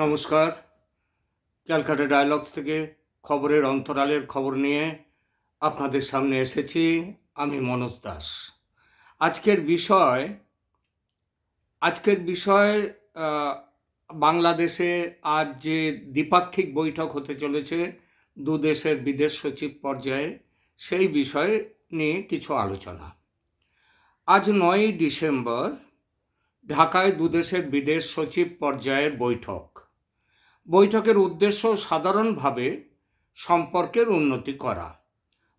নমস্কার। ক্যালকাটা ডায়ালগস থেকে খবরের অন্তরালের খবর নিয়ে আপনাদের সামনে এসেছি আমি মনোজ দাস। আজকের বিষয় আজকের বিষয় বাংলাদেশে আজ যে দ্বিপাক্ষিক বৈঠক হতে চলেছে দু দেশের বিদেশ সচিব পর্যায়ে, সেই বিষয় নিয়ে কিছু আলোচনা। আজ নয়ই ডিসেম্বর, ঢাকায় দুদেশের বিদেশ সচিব পর্যায়ের বৈঠক। বৈঠকের উদ্দেশ্য সাধারণভাবে সম্পর্কের উন্নতি করা।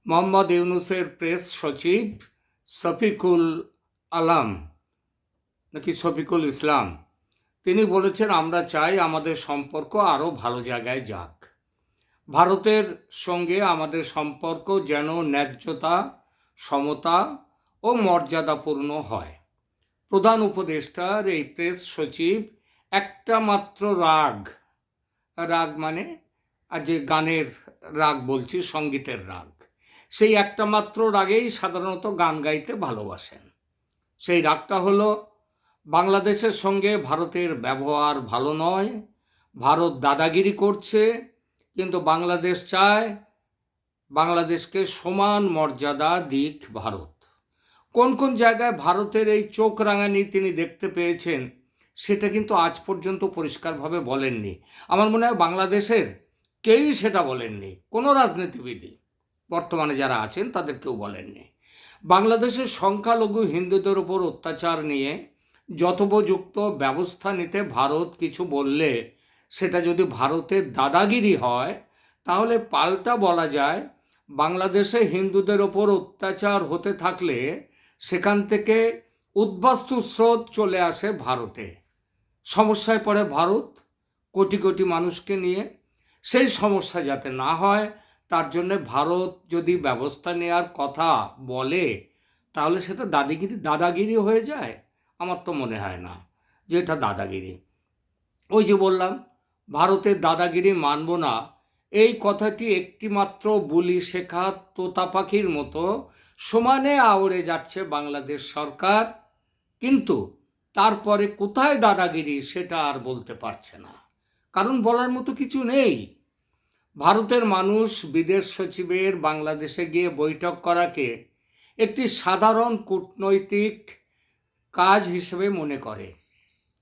মোহাম্মদ ইউনুসের প্রেস সচিব শফিকুল আলাম, নাকি শফিকুল ইসলাম, তিনি বলেছেন, আমরা চাই আমাদের সম্পর্ক আরও ভালো জায়গায় যাক। ভারতের সঙ্গে আমাদের সম্পর্ক যেন ন্যায্যতা, সমতা ও মর্যাদাপূর্ণ হয়। প্রধান উপদেষ্টার এই প্রেস সচিব, একটা মাত্র রাগ রাগ মানে আর যে গানের রাগ বলছি, সঙ্গীতের রাগ, সেই একটা মাত্র রাগেই সাধারণত গান গাইতে ভালোবাসেন। সেই রাগটা হলো, বাংলাদেশের সঙ্গে ভারতের ব্যবহার ভালো নয়, ভারত দাদাগিরি করছে, কিন্তু বাংলাদেশ চায় বাংলাদেশকে সমান মর্যাদা দিক ভারত। কোন কোন জায়গায় ভারতের এই চোখ রাঙানি তিনি দেখতে পেয়েছেন সেটা কিন্তু আজ পর্যন্ত পরিষ্কারভাবে বলেননি। আমার মনে হয় বাংলাদেশের কেউই সেটা বলেননি। কোনো রাজনীতিবিদই বর্তমানে যারা আছেন তাদের কেউ বলেননি। বাংলাদেশের সংখ্যালঘু হিন্দুদের উপর অত্যাচার নিয়ে যথোপযুক্ত ব্যবস্থা নিতে ভারত কিছু বললে সেটা যদি ভারতের দাদাগিরি হয়, তাহলে পাল্টা বলা যায় বাংলাদেশে হিন্দুদের ওপর অত্যাচার হতে থাকলে সেখান থেকে উদ্বাস্তু স্রোত চলে আসে ভারতে। সমস্যায় পড়ে ভারত, কোটি কোটি মানুষকে নিয়ে। সেই সমস্যা যাতে না হয়, তার জন্য ভারত যদি ব্যবস্থা নেওয়ার কথা বলে, তাহলে সেটা দাদিগিরি, দাদাগিরি হয়ে যায়? আমার তো মনে হয় না যে এটা দাদাগিরি। ওই যে বললাম, ভারতের দাদাগিরি মানব না। এই কথাটি একটিমাত্র বুলি শেখা তোতা পাখির মতো সমানে আওড়ে যাচ্ছে বাংলাদেশ সরকার। কিন্তু তারপরে কোথায় দাদাগিরি সেটা আর বলতে পারছে না। কারণ বলার মতো কিছু নেই। ভারতের মানুষ, বিদেশ সচিবের বাংলাদেশে গিয়ে বৈঠক করাকে একটি সাধারণ কূটনৈতিক কাজ হিসেবে মনে করে।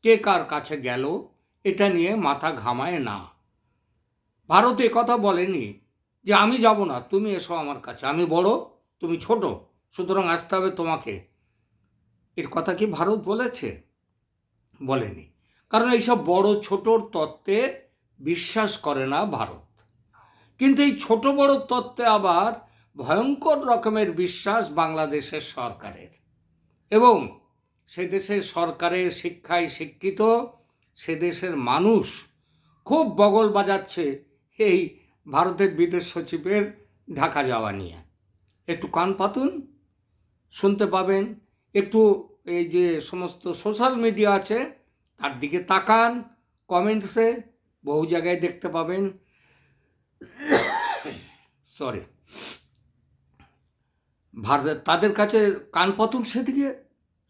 কে কার কাছে গেল, এটা নিয়ে মাথা ঘামায় না। ভারত কথা বলেনি যে, আমি যাব না, তুমি এসো আমার কাছে। আমি বড়, তুমি ছোট, সুতরাং আসতে হবে তোমাকে। এর কথা কি ভারত বলেছে? বলেনি। কারণ এইসব বড় ছোটর তত্ত্বে বিশ্বাস করে না ভারত। কিন্তু এই ছোট বড় তত্ত্বে আবার ভয়ঙ্কর রকমের বিশ্বাস বাংলাদেশের সরকারের। এবং সে দেশের সরকারের শিক্ষায় শিক্ষিত, সে দেশের মানুষ খুব বগল বাজাচ্ছে এই ভারতের বিদেশ সচিবের ঢাকা যাওয়া নিয়ে। একটু কান পাতুন, শুনতে পাবেন, একটু এই যে সমস্ত সোশ্যাল মিডিয়া আছে, তার দিকে তাকান, কমেন্টসে বহু জায়গায় দেখতে পাবেন। সরি ভারত, তাদের কাছে কান পাতুন সেদিকে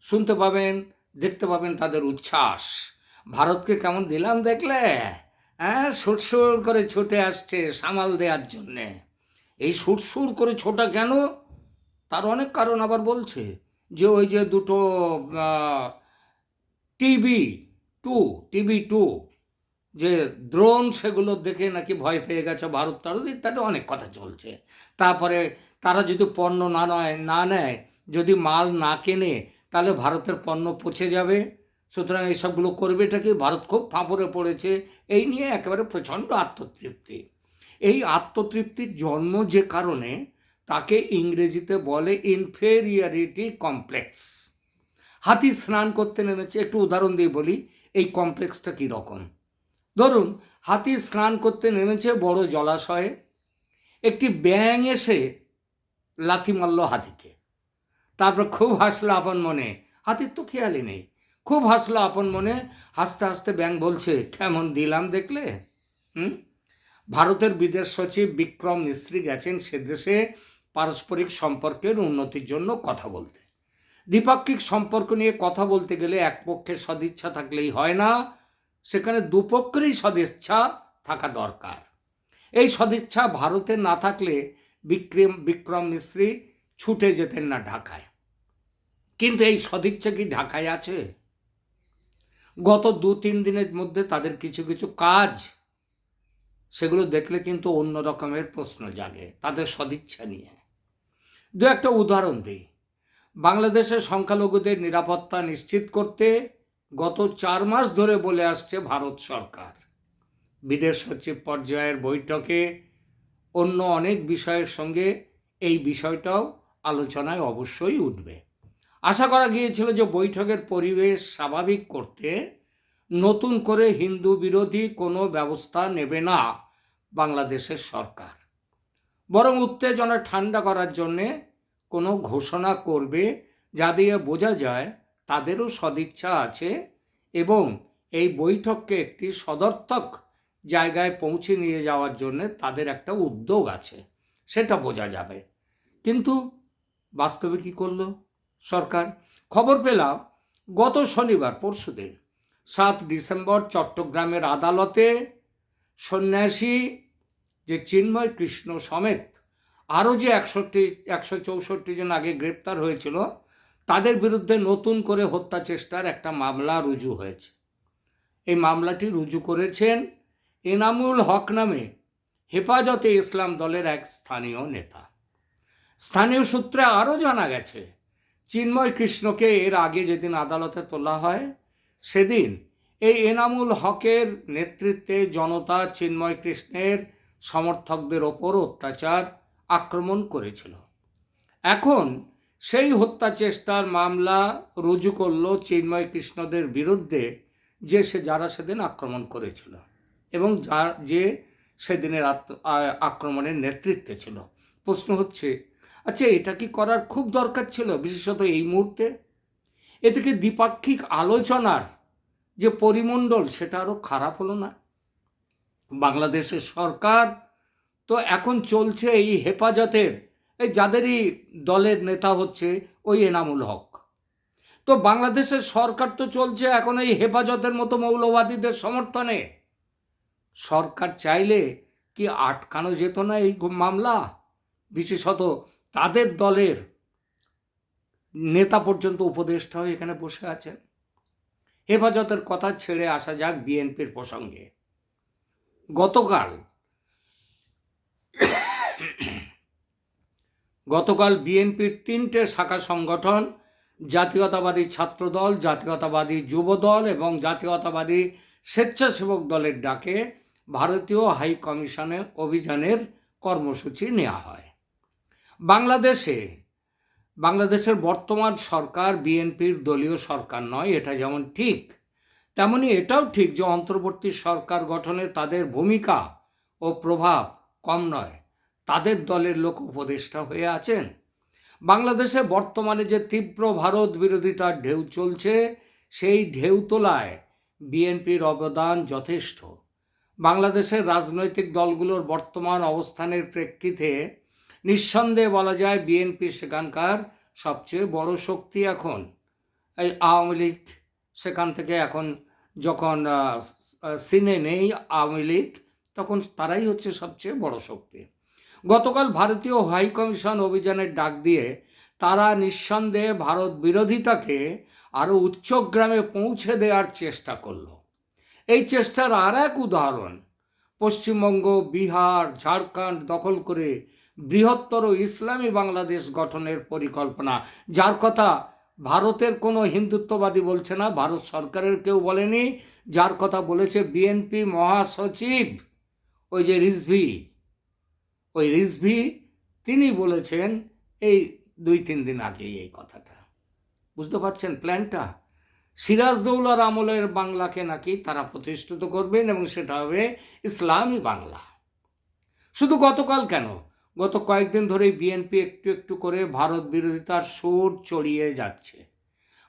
শুনতে পাবেন, দেখতে পাবেন তাদের উচ্ছ্বাস। ভারতকে কেমন দিলাম দেখলে? হ্যাঁ সুরসুর করে ছুটে আসছে সামাল দেওয়ার জন্যে। এই সুরসুর করে ছোটা কেন? তার অনেক কারণ আবার বলছে। যে ওই যে দুটো টিভি টু টিভি টু, যে দ্রোণ সেগুলো দেখে নাকি ভয় পেয়ে গেছে ভারত তারত ইত্যাদি অনেক কথা চলছে। তারপরে তারা যদি পণ্য না নয়, না নেয়, যদি মাল না কেনে, তাহলে ভারতের পণ্য পচে যাবে। সুতরাং এইসবগুলো করবে এটা কি? ভারত খুব ফাঁপড়ে পড়েছে। এই নিয়ে একেবারে প্রচণ্ড আত্মতৃপ্তি। এই আত্মতৃপ্তির জন্ম যে কারণে তাকে ইংরেজিতে বলে ইনফেরিয়ারিটি কমপ্লেক্স হাতি স্নান করতে নেমেছে। একটু উদাহরণ দিয়ে বলি, এই কমপ্লেক্সটা কীরকম ধরুন, হাতি স্নান করতে নেমেছে বড় জলাশয়ে। একটি ব্যাং এসে লাথি মারল হাতিকে। তারপর খুব হাসলো আপন মনে। হাতির তো খেয়ালই নেই। খুব হাসলো আপন মনে। হাসতে হাসতে ব্যাং বলছে, কেমন দিলাম দেখলে? হুম? ভারতের বিদেশ সচিব বিক্রম মিস্ত্রি গেছেন সে দেশে। পারস্পরিক সম্পর্কের উন্নতির জন্য কথা বলতে। দ্বিপাক্ষিক সম্পর্ক নিয়ে কথা বলতে গেলে এক পক্ষের সদিচ্ছা থাকলেই হয় না, সেখানে দুপক্ষেরই সদিচ্ছা থাকা দরকার। এই সদিচ্ছা ভারতে না থাকলে বিক্রম বিক্রম মিশ্রি ছুটে যেতেন না ঢাকায়। কিন্তু এই সদিচ্ছা কি ঢাকায় আছে? গত দু তিন দিনের মধ্যে তাদের কিছু কিছু কাজ, সেগুলো দেখলে কিন্তু অন্য রকমের প্রশ্ন জাগে, তাদের সদিচ্ছা নিয়ে। দু একটা উদাহরণ দিই। বাংলাদেশের সংখ্যালঘুদের নিরাপত্তা নিশ্চিত করতে গত চার মাস ধরে বলে আসছে ভারত সরকার। বিদেশ সচিব পর্যায়ের বৈঠকে অন্য অনেক বিষয়ের সঙ্গে এই বিষয়টাও আলোচনায় অবশ্যই উঠবে। আশা করা গিয়েছিল যে বৈঠকের পরিবেশ স্বাভাবিক করতে নতুন করে হিন্দু বিরোধী কোনো ব্যবস্থা নেবে না বাংলাদেশের সরকার। বরং উত্তেজনা ঠান্ডা করার জন্যে কোনো ঘোষণা করবে যা দিয়ে বোঝা যায় তাদেরও সদিচ্ছা আছে এবং এই বৈঠককে একটি সদর্থক জায়গায় পৌঁছে নিয়ে যাওয়ার জন্য তাদের একটা উদ্যোগ আছে, সেটা বোঝা যাবে। কিন্তু বাস্তবে কি করল সরকার? খবর পেলাম, গত শনিবার পরশুদিন সাত ডিসেম্বর, চট্টগ্রামের আদালতে সন্ন্যাসী যে চিন্ময় কৃষ্ণ সমেত আরও যে একষট্টি, একশো চৌষট্টি জন আগে গ্রেপ্তার হয়েছিল, তাদের বিরুদ্ধে নতুন করে হত্যা চেষ্টার একটা মামলা রুজু হয়েছে। এই মামলাটি রুজু করেছেন এনামুল হক নামে হেফাজতে ইসলাম দলের এক স্থানীয় নেতা। স্থানীয় সূত্রে আরও জানা গেছে, চিন্ময় কৃষ্ণকে এর আগে যেদিন আদালতে তোলা হয়, সেদিন এই এনামুল হকের নেতৃত্বে জনতা চিন্ময় কৃষ্ণের সমর্থকদের ওপর অত্যাচার আক্রমণ করেছিল। এখন সেই হত্যা চেষ্টার মামলা রুজু করল চিন্ময় কৃষ্ণদের বিরুদ্ধে যে সে যারা সেদিন আক্রমণ করেছিল এবং যা যে সেদিনের আক্রমণের নেতৃত্বে ছিল। প্রশ্ন হচ্ছে আচ্ছা এটা কি করার খুব দরকার ছিল বিশেষত এই মুহূর্তে? এ থেকে দ্বিপাক্ষিক আলোচনার যে পরিমণ্ডল সেটা আরও খারাপ হলো না? বাংলাদেশের সরকার তো এখন চলছে এই হেফাজতের, এই যাদেরই দলের নেতা হচ্ছে ওই এনামুল হক। তো বাংলাদেশের সরকার তো চলছে এখন এই হেফাজতের মতো মৌলবাদীদের সমর্থনে। সরকার চাইলে কি আটকানো যেত না এই মামলা? বিশেষত তাদের দলের নেতা পর্যন্ত উপদেষ্টা হয়ে এখানে বসে আছেন। হেফাজতের কথা ছেড়ে আসা যাক বিএনপির প্রসঙ্গে। গতকাল গতকাল বিএনপির তিনটে শাখা সংগঠন, জাতীয়তাবাদী ছাত্রদল, জাতীয়তাবাদী যুবদল এবং জাতীয়তাবাদী স্বেচ্ছাসেবক দলের ডাকে ভারতীয় হাই কমিশনের অভিযানের কর্মসূচি নেওয়া হয়। বাংলাদেশে, বাংলাদেশের বর্তমান সরকার বিএনপির দলীয় সরকার নয়, এটা যেমন ঠিক তেমনি এটাও ঠিক যে অন্তর্বর্তী সরকার গঠনে তাদের ভূমিকা ও প্রভাব কম নয়। তাদের দলের লোক উপদেষ্টা হয়ে আছেন। বাংলাদেশে বর্তমানে যে তীব্র ভারত বিরোধিতার ঢেউ চলছে, সেই ঢেউ তোলায় বিএনপির অবদান যথেষ্ট। বাংলাদেশের রাজনৈতিক দলগুলোর বর্তমান অবস্থানের প্রেক্ষিতে নিঃসন্দেহে বলা যায় বিএনপি সেখানকার সবচেয়ে বড় শক্তি এখন। এই আওয়ামী লীগ সেখান থেকে এখন যখন সিনে নেই আওয়ামী লীগ, তখন তারাই হচ্ছে সবচেয়ে বড় শক্তি। গতকাল ভারতীয় হাই কমিশন অভিযানের ডাক দিয়ে তারা নিঃসন্দেহে ভারত বিরোধিতাকে আরও উচ্চগ্রামে পৌঁছে দেওয়ার চেষ্টা করল। এই চেষ্টার আর এক উদাহরণ, পশ্চিমবঙ্গ, বিহার, ঝাড়খণ্ড দখল করে বৃহত্তর ইসলামী বাংলাদেশ গঠনের পরিকল্পনা। যার কথা ভারতের কোনো হিন্দুত্ববাদী বলছে না, ভারত সরকারের কেউ বলেনি, যার কথা বলেছে বিএনপি মহাসচিব, ওই যে রিজভি। ওই রিজভি, তিনি বলেছেন এই দুই তিন দিন আগেই এই কথাটা। বুঝতে পারছেন প্ল্যানটা? সিরাজদৌলার আমলের বাংলাকে নাকি তারা প্রতিষ্ঠিত করবেন এবং সেটা হবে ইসলামী বাংলা। শুধু গতকাল কেন? গত কয়েকদিন ধরেই বিএনপি একটু একটু করে ভারত বিরোধিতার সুর চড়িয়ে যাচ্ছে।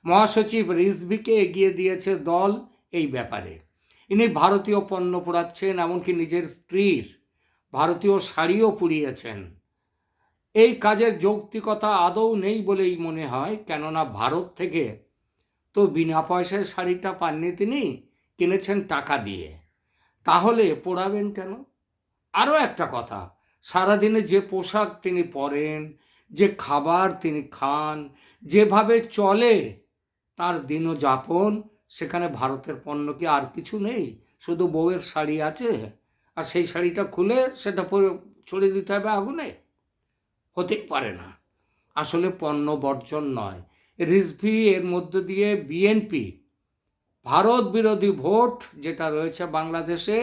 মহাসচিব রিজভিকে এগিয়ে দিয়েছে দল এই ব্যাপারে। ইনি ভারতীয় পণ্য পোড়াচ্ছেন, এমনকি নিজের স্ত্রীর ভারতীয় শাড়িও পুড়িয়েছেন। এই কাজের যৌক্তিকতা আদৌ নেই বলেই মনে হয়, কেননা ভারত থেকে তো বিনা পয়সায় শাড়িটা পাননি তিনি, কিনেছেন টাকা দিয়ে। তাহলে পোড়াবেন কেন? আরও একটা কথা সারাদিনে যে পোশাক তিনি পরেন, যে খাবার তিনি খান, যেভাবে চলে তার দিনযাপন, সেখানে ভারতের পণ্য কি আর কিছু নেই? শুধু বউয়ের শাড়ি আছে? আর সেই শাড়িটা খুলে সেটা ছড়িয়ে দিতে হবে আগুনে? হতেই পারে না। আসলে পণ্য বর্জন নয়। রিজভি এর মধ্য দিয়ে বিএনপি, ভারত বিরোধী ভোট যেটা রয়েছে বাংলাদেশে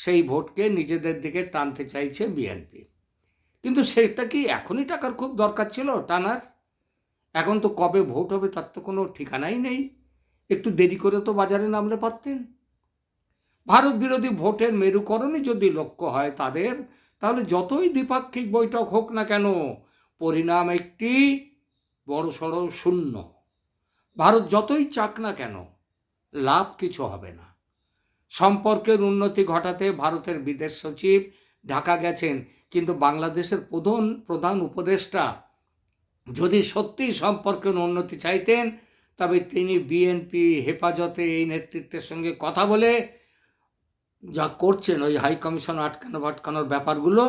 সেই ভোটকে নিজেদের দিকে টানতে চাইছে বিএনপি। কিন্তু সেটা কি এখনই টাকার খুব দরকার ছিল টানার? এখন তো কবে ভোট হবে তার তো কোনো ঠিকানাই নেই। একটু দেরি করে তো বাজারে নামলে পারতেন। ভারত বিরোধী ভোটের মেরুকরণই যদি লক্ষ্য হয় তাদের, তাহলে যতই দ্বিপাক্ষিক বৈঠক হোক না কেন, পরিণাম একটি বড়সড় শূন্য। ভারত যতই চাক না কেন, লাভ কিছু হবে না। সম্পর্কের উন্নতি ঘটাতে ভারতের বিদেশ সচিব ঢাকা গেছেন, কিন্তু বাংলাদেশের প্রধান প্রধান উপদেষ্টা যদি সত্যি সম্পর্কের উন্নতি চাইতেন, তবে তিনি বিএনপি হেফাজতে এই নেতৃত্বের সঙ্গে কথা বলে যা করছেন, ওই হাই কমিশন আটকানো আটকানোর ব্যাপারগুলো,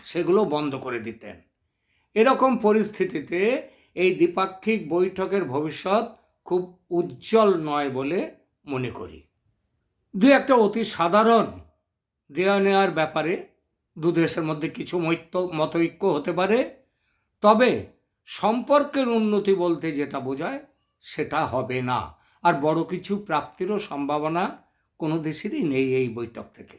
সেগুলো বন্ধ করে দিতেন। এরকম পরিস্থিতিতে এই দ্বিপাক্ষিক বৈঠকের ভবিষ্যৎ খুব উজ্জ্বল নয় বলে মনে করি। দু একটা অতি সাধারণ দেয়া নেওয়ার ব্যাপারে দু দেশের মধ্যে কিছু মৈত্য, মতৈক্য হতে পারে। তবে সম্পর্কের উন্নতি বলতে যেটা বোঝায়, সেটা হবে না। আর বড় কিছু প্রাপ্তিরও সম্ভাবনা কোনো দেশেরই নেই এই বৈঠক থেকে।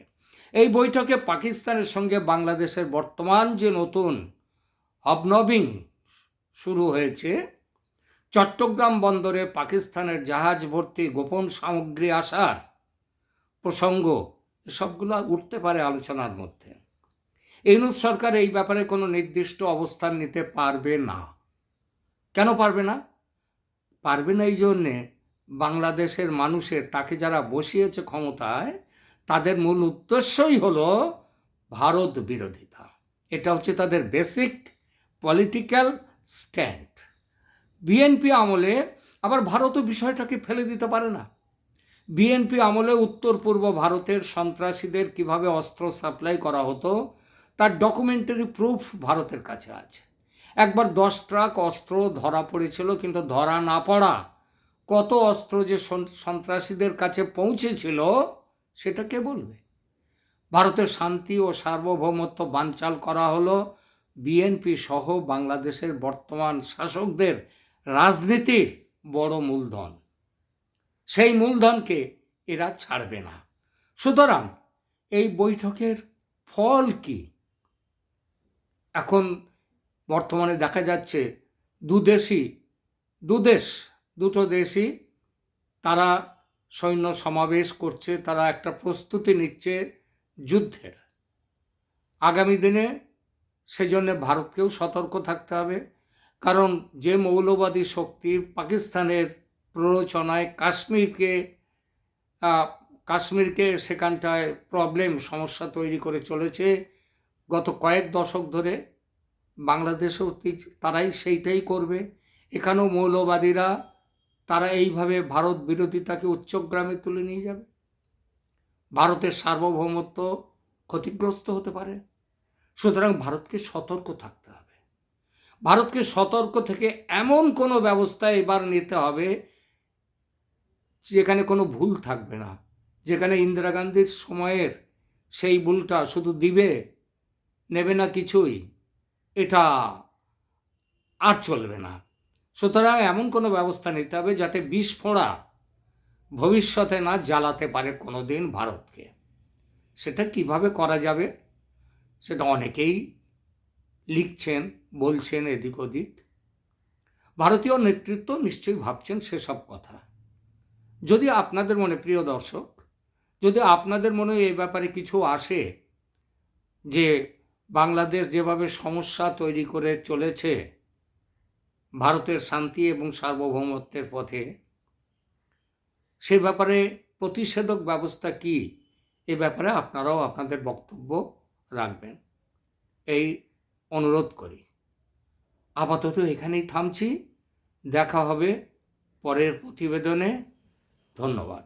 এই বৈঠকে পাকিস্তানের সঙ্গে বাংলাদেশের বর্তমান যে নতুন হবনবিং শুরু হয়েছে, চট্টগ্রাম বন্দরে পাকিস্তানের জাহাজ ভর্তি গোপন সামগ্রী আসার প্রসঙ্গ, সবগুলো উঠতে পারে আলোচনার মধ্যে। ইউনুস সরকার এই ব্যাপারে কোনো নির্দিষ্ট অবস্থান নিতে পারবে না। কেন পারবে না? পারবে না এই জন্যে বাংলাদেশের মানুষের তাকে যারা বসিয়েছে ক্ষমতায়, তাদের মূল উদ্দেশ্যই হলো ভারত বিরোধিতা। এটা হচ্ছে তাদের বেসিক পলিটিক্যাল স্ট্যান্ড বিএনপি আমলে আবার ভারতও বিষয়টাকে ফেলে দিতে পারে না। বিএনপি আমলে উত্তর পূর্ব ভারতের সন্ত্রাসীদের কীভাবে অস্ত্র সাপ্লাই করা হতো, তার ডকুমেন্টারি প্রুফ ভারতের কাছে আছে। একবার দশ ট্রাক অস্ত্র ধরা পড়েছিল, কিন্তু ধরা না পড়া, কত অস্ত্র যে সন্ত্রাসীদের কাছে পৌঁছেছিল, সেটা কে বলবে? ভারতের শান্তি ও সার্বভৌমত্ব বানচাল করা হলো বিএনপি সহ বাংলাদেশের বর্তমান শাসকদের রাজনীতির বড় মূলধন। সেই মূলধনকে এরা ছাড়বে না। সুতরাং এই বৈঠকের ফল কি? এখন বর্তমানে দেখা যাচ্ছে দুদেশই দুদেশ দুটো দেশই তারা সৈন্য সমাবেশ করছে, তারা একটা প্রস্তুতি নিচ্ছে যুদ্ধের। আগামী দিনে সেজন্য ভারতকেও সতর্ক থাকতে হবে, কারণ যে মৌলবাদী শক্তি পাকিস্তানের প্ররোচনায় কাশ্মীরকে কাশ্মীরকে সেখানটায় প্রবলেম সমস্যা তৈরি করে চলেছে। গত কয়েক দশক ধরে বাংলাদেশেও তারাই সেইটাই করবে। এখানেও মৌলবাদীরা, তারা এইভাবে ভারত বিরোধিতাকে উচ্চগ্রামে তুলে নিয়ে যাবে। ভারতের সার্বভৌমত্ব ক্ষতিগ্রস্ত হতে পারে। সুতরাং ভারতকে সতর্ক থাকতে হবে। ভারতকে সতর্ক থেকে এমন কোনো ব্যবস্থা এবার নিতে হবে যেখানে কোনো ভুল থাকবে না। যেখানে ইন্দিরা গান্ধীর সময়ের সেই ভুলটা শুধু দিবে, নেবে না কিছুই, এটা আর চলবে না। সুতরাং এমন কোনো ব্যবস্থা নিতে হবে যাতে বিস্ফোড়া ভবিষ্যতে না জ্বালাতে পারে কোনো দিন ভারতকে। সেটা কীভাবে করা যাবে, সেটা অনেকেই লিখছেন, বলছেন এদিক ওদিক ভারতীয় নেতৃত্ব নিশ্চয়ই ভাবছেন সেসব কথা। যদি আপনাদের মনে, প্রিয় দর্শক, যদি আপনাদের মনে এই ব্যাপারে কিছু আসে যে বাংলাদেশ যেভাবে সমস্যা তৈরি করে চলেছে ভারতের শান্তি এবং সার্বভৌমত্বের পথে, সে ব্যাপারে প্রতিষেধক ব্যবস্থা কি? এ ব্যাপারে আপনারাও আপনাদের বক্তব্য রাখবেন। এই অনুরোধ করি। আপাতত এখানেই থামছি। দেখা হবে পরের প্রতিবেদনে। ধন্যবাদ